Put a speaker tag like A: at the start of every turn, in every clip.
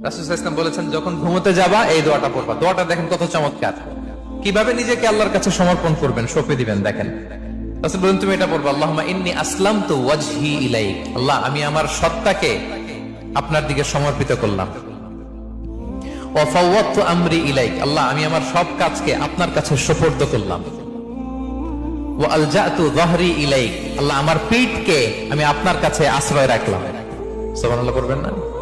A: রাসুল ইসলাম বলেছেন, যখন ঘুমোতে যাবা, এই দোয়াটা পড়বা। দোয়াটা দেখেন কত চমৎকার। কীভাবে নিজেকে আল্লাহর কাছে সমর্পণ করবেন দিবেন, দেখেন। আমার আপনার দিকে সমর্পিত করলাম। আমরি ইলাইক। আল্লাহ, আমি আমার সব কাজকে আপনার কাছে করলাম। ইলাইক। আল্লাহ, আমার পিঠকে আমি আপনার কাছে আশ্রয় রাখলাম। করবেন না?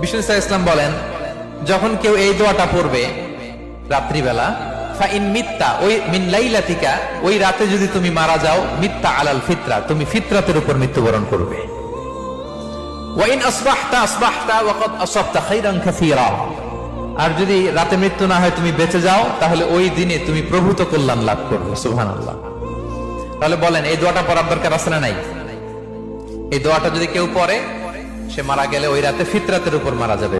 A: বিষ্ণু ইসা ইসলাম বলেন, যখন কেউ এই দোয়াটা পড়বে রাত্রিবেলা আর যদি রাতে মৃত্যু না হয় তুমি বেঁচে যাও, তাহলে ওই দিনে তুমি প্রভূত কল্যাণ লাভ করবে, সুবহানাল্লাহ। তাহলে বলেন, এই দোয়াটা পড়ার দরকার না নাই? এই দোয়াটা যদি কেউ পড়ে সে মারা গেলে ওই রাতে ফিতরাতের উপর মারা যাবে।